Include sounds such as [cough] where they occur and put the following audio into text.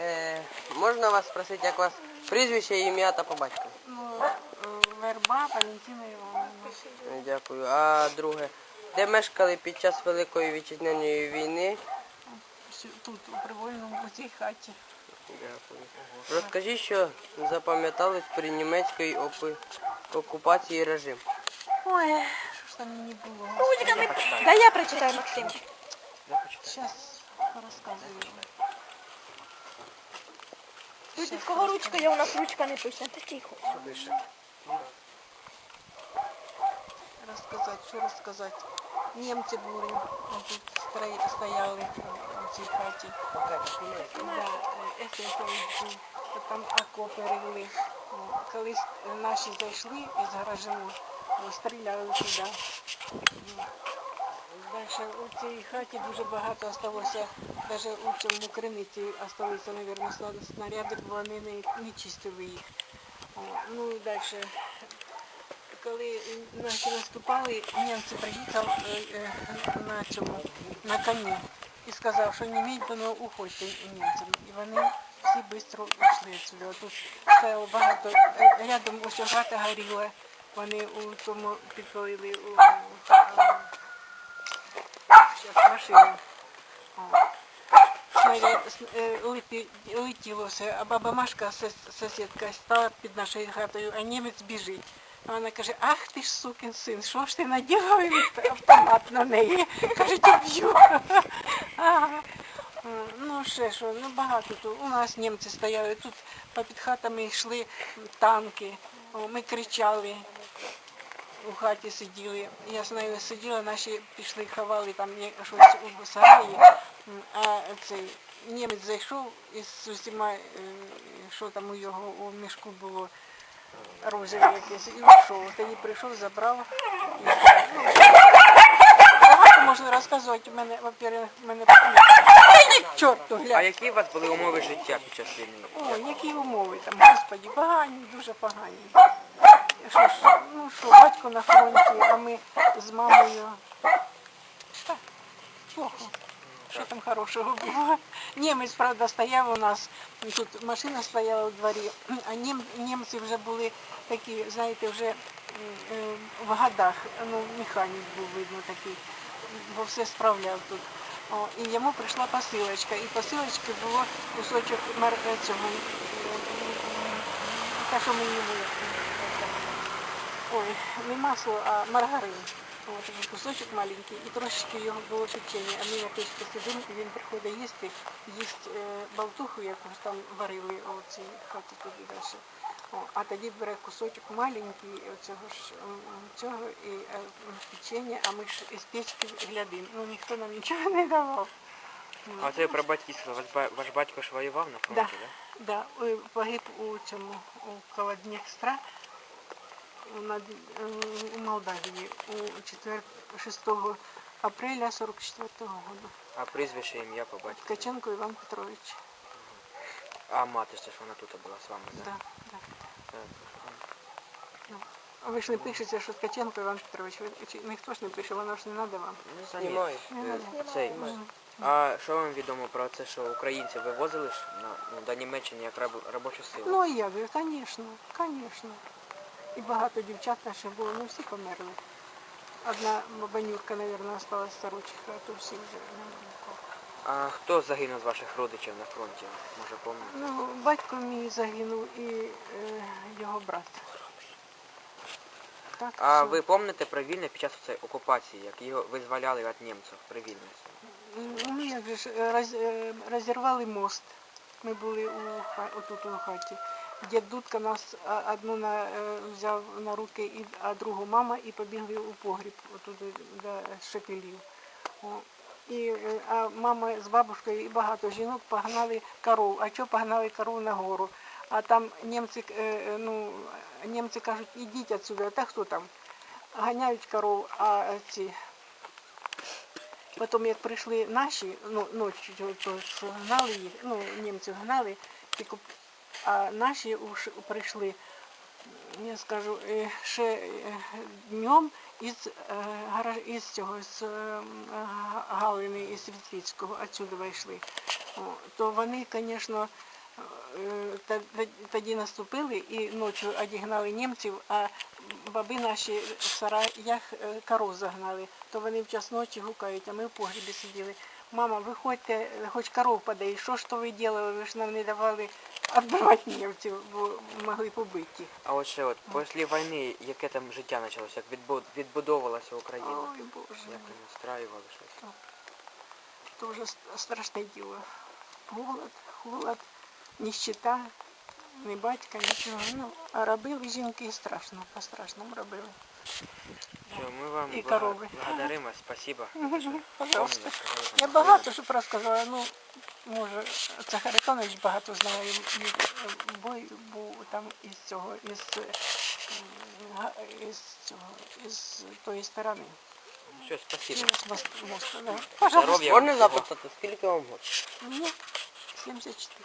Е, можна вас спросити, як вас прізвище, ім'я та по батькові? Ну, верба Валентина Івановна. Дякую. А друге, де мешкали під час Великої вітчизняної війни? Тут, у привольному, у цій хаті. Дякую. Розкажіть, що запам'яталось при німецькій опи- окупації режим. Ой, що ж там мені було? Да я прочитаю, Максим. Зараз розказую. Тут від кого ручка є, у нас ручка не пише. Та тихо. Розказати, що розказати. Німці були, тут стояли у цій хаті. Там окопи рили. Колись наші зайшли із гаражу, стріляли туди. Далі у цій хаті дуже багато залишилося, навіть у цьому криниці залишилися, мабуть, снаряди, бо вони не, не чистили їх. Ну і далі. Коли наші наступали, німці приїхав е, е, на цьому, на коні і сказав, що немедленно уходьте німцям. І вони всі швидко йшли сюди. Тут стояло багато, е, рядом ось хата горіла, вони у тому підпалили у, зараз машину. О. Снаряд, с- е, летіло все, а баба Машка, сусідка, стала під нашою хатою, а німець біжить. А вона каже, ах ти ж сукин син, що ж ти наділа автомат на неї? Каже, б'ю. [laughs] Ага. Ну, ще що, ну багато тут. У нас німці стояли, тут попід хатами йшли танки, ми кричали, у хаті сиділи. Я з нею сиділа, наші пішли, ховали там щось у сараї, а цей німець зайшов із усіма, е, що там у його у мішку було розове якесь, і йшов. Тоді прийшов, забрав. І, ну, багато можна розказувати. У мене, во-первых, мене чорту А які у вас були умови життя під час війни? Ой, які умови там, господі, погані, дуже погані. Що ж, ну що, батько на фронті, а ми з мамою. Так, плохо. Що там хорошого було? Німець, правда, стояв у нас, тут машина стояла у дворі, а нім, німці вже були такі, знаєте, вже е, в годах, ну, механік був видно такий, бо все справляв тут. О, і йому прийшла посилочка, і посилочки було кусочок мар... е, цього, е, те, що мені було. Ой, не масло, а маргарин. Ось такий кусочок маленький, і трошечки його було печення. А ми якось посидимо, і він приходить їсти, їсть е, балтуху, яку там варили у цій хаті туди далі. О, а тоді бере кусочок маленький цього ж м, м, цього і е, печення, а ми ж із печки глядимо. Ну ніхто нам нічого не давав. А це про батьківство. Ваш, батько ж воював на Да, фронті, так? да, ой, погиб у цьому у коло Дністра у, е, у Молдавії у 4, 6 апреля 44-го року. А прізвище, ім'я по батькові? Ткаченко Іван Петрович. А мати ж вона тут була з вами, так? Да, да. Так. Ну, а ви ж не пишете, що Ткаченко Іван Петрович. Ніхто ж не пише, воно ж не треба вам. Знімаю. Цей. А що вам відомо про це, що українці вивозили ж на, ну, до Німеччини як раб, робочу силу? Ну, а я говорю, звісно, звісно. І багато дівчат наших було, ну всі померли. Одна бабанюрка, мабуть, осталась старучиха, а то всі вже не було. А хто загинув з ваших родичів на фронті? Може пам'ятаєте? Ну, батько мій загинув і е, його брат. Так, А що? ви пам'ятаєте про вільне під час цієї окупації, як його визволяли від німців при вільності? Ну, як же ж, е, роз, е, розірвали мост. Ми були у, ха- отут у хаті. Дід Дудка нас одну на, е, взяв на руки, і, а другу мама і побігли у погріб, отуди до шепелів. І, е, а мама з бабушкою і багато жінок погнали коров. А що погнали коров на гору? А там німці, е, ну, німці кажуть, ідіть отсюди, та хто там? Ганяють коров, а ці Потім, як прийшли наші, ну, ночі гнали їх, ну, німці гнали, тільки, а наші прийшли, я скажу, е, ще е, днем із, е, із цього, з Галини, із Світлицького, отсюди вийшли. То вони, звісно, тоді наступили і ночі одігнали німців, а баби наші в сараях коров загнали. То вони в час ночі гукають, а ми в погрібі сиділи. Мама, виходьте, хоч коров подай, що ж то ви робили? Ви ж нам не давали відбивати німців, бо могли побити. їх. А от ще от, після війни, яке там життя почалося, як відбу- відбудовувалася Україна? Ой, Боже. Як ви настраювали щось? Ст- страшне діло. Голод, холод, нищета, ні батька, нічого. Ну, а робили жінки страшно, по-страшному робили. Все, ми вам І корови. благодаримо, спасибо. Пожалуйста. Я багато що розказала, ну, може, це Харитонович багато знає, бой був там із цього, із, із цього, із тої сторони. Все, спасибо. Мост- моста, да. Здоров'я. Пожалуйста. Можна запитати, скільки вам років? Мені 74.